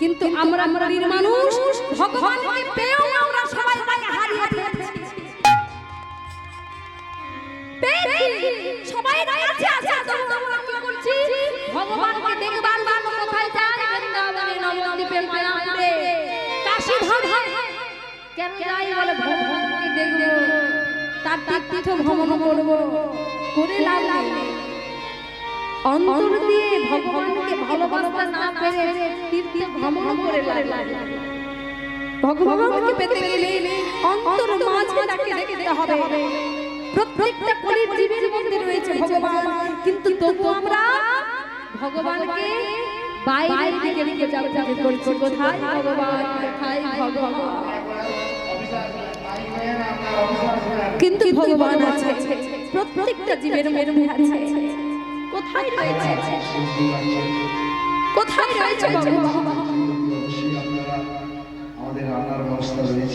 কিন্তু আমরা গরিব মানুষ ভগবানকে পেয়েও আমরা সবাই তাই হারিয়ে ফেলেছি। সবাই আছে তবু আমরা কি করছি? ভগবানকে দেখবার কোথায় বৃন্দাবনে নবদ্বীপে মায়াপুরে কাশী ধাম। কেন যাই বলে? ভগবানকে দেখব। তার তীর্থ ভ্রমণ করব। করে লাভ লাভ অন্তর দিয়ে ভগবানকে ভালোবাসতে না পেরে তীর্থ করে ভগবানকে পেতে গেলে অন্তর মাঝে তাকে দেখতে হবে। প্রত্যেকটা কলির জীবের মধ্যে রয়েছে ভগবান। কিন্তু তবু আমরা ভগবানকে বাইরের দিকে দিকে যাব। করছি কোথায় ভগবান? কোথায় ভগবান? কিন্তু ভগবান আছে। প্রত্যেকটা জীবের মধ্যে আছে। কোথায় রয়েছে? কোথায় রয়েছে? ভগবান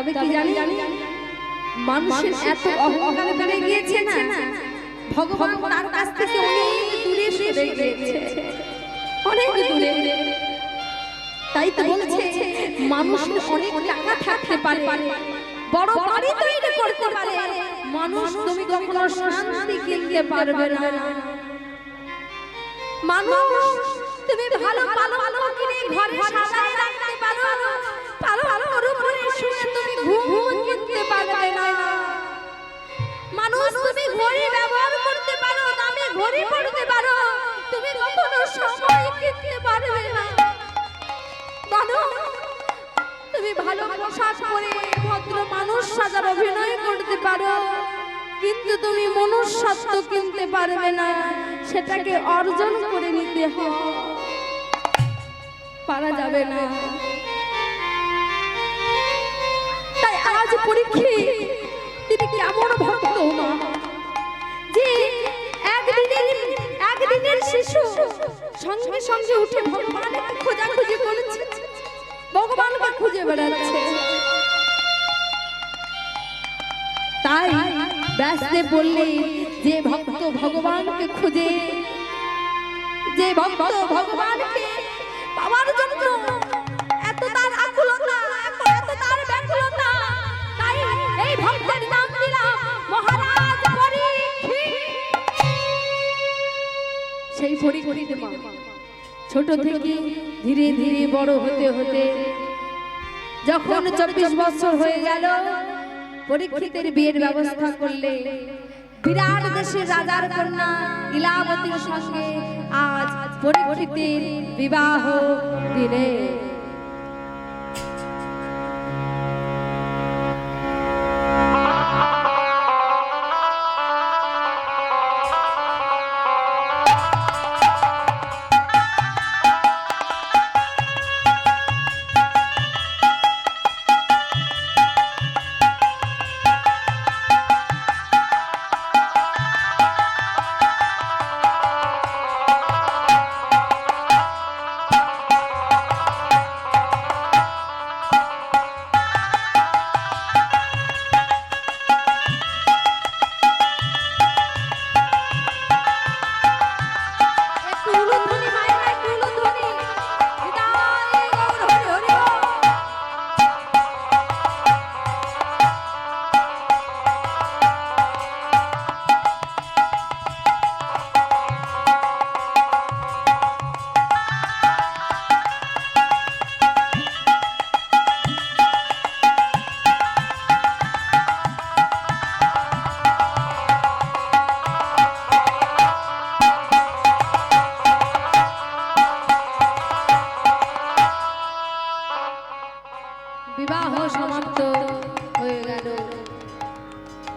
তবে কি জানি? জানি? মানুষের এত অহংকার বেড়ে গিয়েছে না? ভগবান তার কাছ থেকে অনেক দূরে সরে গিয়েছে। অনেক দূরে। তাই তো বলছে মানুষ অনেক টাকা থাকতে পারে বড় বাড়ি তৈরি করতে পারে। মানুষ তুমি কখনো শান্তি কিনতে পারবে না। মানুষ তুমি ভালো ভালো ভালো কিনে ঘরে সাজায় রাখতে পারো। ভালো ভালো তুমি ঘুম কিনতে পারবে না। মানুষ তুমি ঘড়ি ব্যবহার করতে পারো দামি ঘড়ি পড়তে পারো। তুমি কখনো সময় কিনতে পারবে না। মানুষ তুমি ভালো পোশাক পরে ভদ্র মানুষ সাজার অভিনয় করতে পারো, কিন্তু তুমি মনুষ্যত্ব কিনতে পারবে না, সেটাকে অর্জন করে নিতে হবে। পারা যাবে না। আজ পরীক্ষে তিনি কেমন ভক্ত না। যে একদিনের একদিনের শিশু সঙ্গে সঙ্গে উঠে ভগবানকে খোঁজাখুঁজি করেছে, ভগবানকে খুঁজে বেড়াচ্ছে। তাই ব্যস্তে বললে যে ভক্ত ভগবানকে খুঁজে, যে ভক্ত ভগবানকে পাওয়ার জন্য ছোট থেকে ধীরে ধীরে বড় হতে হতে যখন চব্বিশ বছর হয়ে গেল, পরীক্ষিতের বিয়ের ব্যবস্থা করলে বিরাট দেশের রাজার কন্যা ইলাবতীর সঙ্গে আজ পরীক্ষিতের বিবাহ দিলে।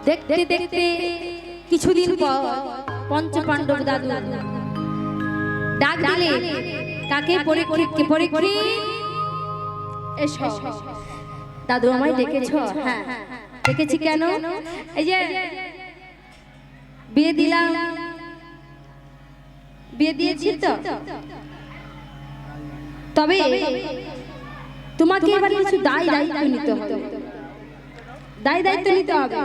দেখতে দেখতে কিছুদিন পর পঞ্চপাণ্ডব দাদু ডাক দিলে কাকে পরীক্ষিত কে পরীক্ষিত এসো। দাদু আমায় ডেকেছো? হ্যাঁ। ডেকেছি কেন? এই যে বিয়ে দিলাম। বিয়ে দিয়েছি তো? তবে তোমাকে এবার কিছু দায় দায়িত্ব নিতে হবে। দায় দায়িত্ব নিতে হবে।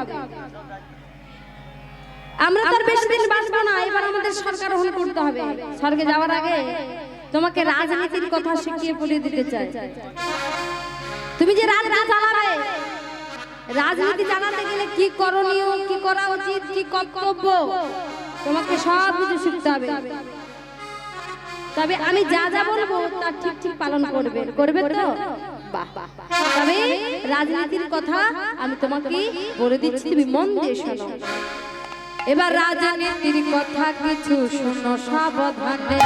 আমরা তো আর বেশি দিন বাঁচবো না এবার আমাদের সরকার হল করতে হবে। স্বর্গে যাওয়ার আগে তোমাকে রাজনীতির কথা শিখিয়ে পড়িয়ে দিতে চাই। তুমি যে রাজনীতি চালাবে রাজনীতি চালাতে গেলে কি করণীয় কি করা উচিত কি কর্তব্য? তোমাকে সব কিছু শিখতে হবে। তবে আমি যা যা বলব তা ঠিক ঠিক পালন করবে। করবে তো? তবে রাজনীতির কথা আমি তোমাকে বলে দিচ্ছি তুমি মন দিয়ে শোনো। এবার রাজা রাজনীতির কথা কিছু শোনো সাবধানে।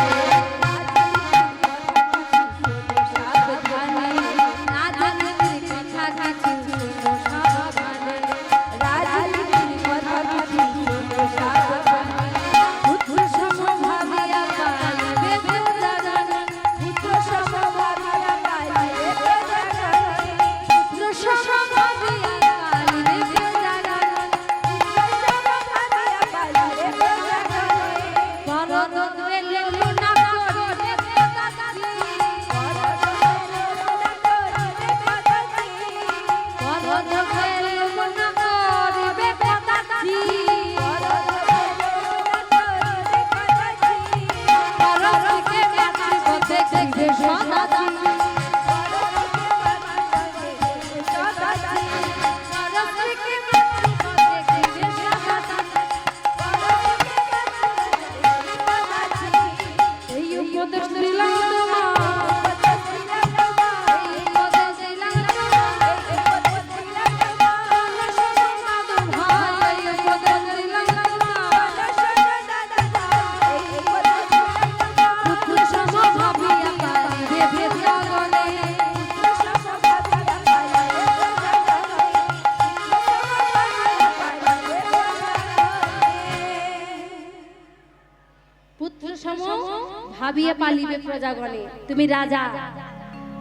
ভাবিয়ে পালিবে প্রজাগণে। তুমি রাজা।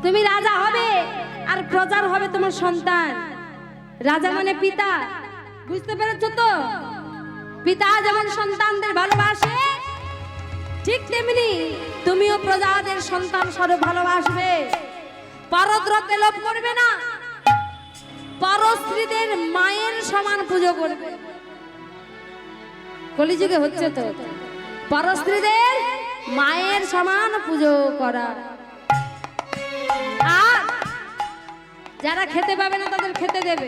তুমি রাজা হবে আর প্রজার হবে তোমার সন্তান। রাজা মানে পিতা। বুঝতে পেরেছ তো? পিতা যেমন সন্তানদের ভালোবাসে ঠিক তেমনি তুমিও প্রজাদের সন্তান স্বরূপ ভালোবাসবে। পরদ্রব্যে লোভ করবে না। পরস্ত্রীদের মায়ের সমান পুজো করবে। কলিযুগে হচ্ছে তো। পরস্ত্রীদের মায়ের সমান পুজো করা। যারা খেতে পাবে না তাদের খেতে দেবে।